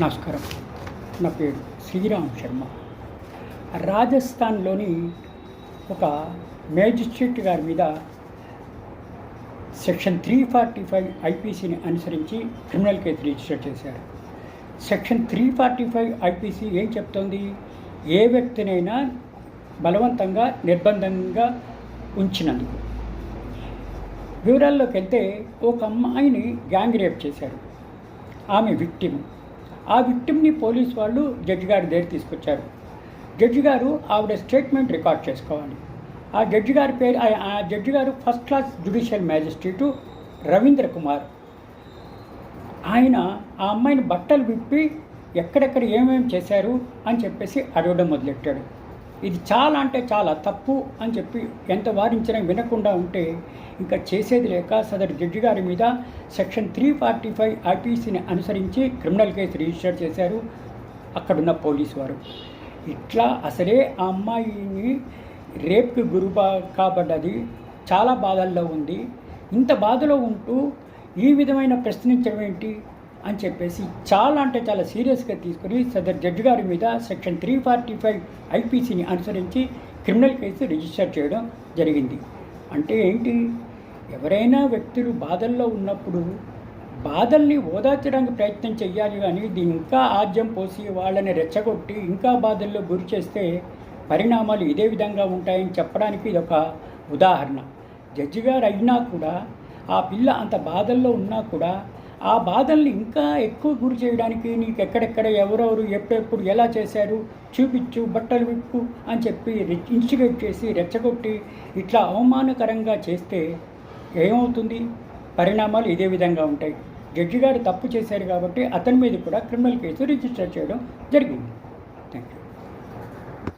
నమస్కారం. నా పేరు శ్రీరామ్ శర్మ. రాజస్థాన్లోని ఒక మేజిస్ట్రేట్ గారి మీద సెక్షన్ త్రీ ఫార్టీ ఫైవ్ ఐపీసీని అనుసరించి క్రిమినల్ కేసు రిజిస్టర్ చేశారు. Section three forty five IPC ఏం చెప్తోంది? ఏ వ్యక్తినైనా బలవంతంగా నిర్బంధంగా ఉంచినందుకు. వివరాల్లోకి వెళ్తే ఒక అమ్మాయిని గ్యాంగ్ రేప్ చేశారు. ఆమె విక్టిమ్. ఆ విక్టిమ్ని పోలీస్ వాళ్ళు జడ్జి గారి దగ్గర తీసుకొచ్చారు. జడ్జి గారు ఆవిడ స్టేట్మెంట్ రికార్డ్ చేసుకోవాలి. ఆ జడ్జి గారి పేరు ఆ- జడ్జి గారు first class judicial magistrate Ravindra Kumar. ఆయన ఆ అమ్మాయిని బట్టలు విప్పి ఎక్కడెక్కడ ఏమేమి చేశారు అని చెప్పేసి అడగడం మొదలెట్టాడు. ఇది చాలా అంటే చాలా తప్పు అని చెప్పి ఎంత వారించినా వినకుండా ఉంటే ఇంకా చేసేది లేక సదరు జడ్జి గారి మీద సెక్షన్ త్రీ ఫార్టీ ఫైవ్ ఆర్టీసీని అనుసరించి క్రిమినల్ కేసు రిజిస్టర్ చేశారు. అక్కడున్న పోలీసు వారు. ఇట్లా అసలే ఆ అమ్మాయిని రేప్కి గురుబా కాబడ్డది చాలా బాధల్లో ఉంది. ఇంత బాధలో ఉంటూ ఈ విధమైన ప్రశ్నించడం ఏంటి? అని చెప్పేసి చాలా అంటే చాలా సీరియస్గా తీసుకుని సదర్ జడ్జి గారి మీద సెక్షన్ త్రీ ఫార్టీ ఫైవ్ ఐపీసీని అనుసరించి క్రిమినల్ కేసు రిజిస్టర్ చేయడం జరిగింది. అంటే ఏంటి? ఎవరైనా వ్యక్తులు బాధల్లో ఉన్నప్పుడు బాధల్ని ఓదార్చడానికి ప్రయత్నం చేయాలి కానీ దీన్ని ఇంకా ఆద్యం పోసి వాళ్ళని రెచ్చగొట్టి ఇంకా బాధల్లో గురి చేస్తే పరిణామాలు ఇదే విధంగా ఉంటాయని చెప్పడానికి ఇది ఒక ఉదాహరణ. జడ్జి గారు అయినా కూడా ఆ పిల్ల అంత బాధల్లో ఉన్నా కూడా ఆ బాధల్ని ఇంకా ఎక్కువ గురి చేయడానికి నీకు ఎక్కడెక్కడ ఎవరెవరు ఎప్పుడెప్పుడు ఎలా చేశారు చూపించు బట్టలు విప్పు అని చెప్పి ఇన్స్టిగేట్ చేసి రెచ్చగొట్టి ఇట్లా అవమానకరంగా చేస్తే ఏమవుతుంది? పరిణామాలు ఇదే విధంగా ఉంటాయి. జడ్జి గారు తప్పు చేశారు కాబట్టి అతని మీద కూడా క్రిమినల్ కేసు రిజిస్టర్ చేయడం జరిగింది. Thank you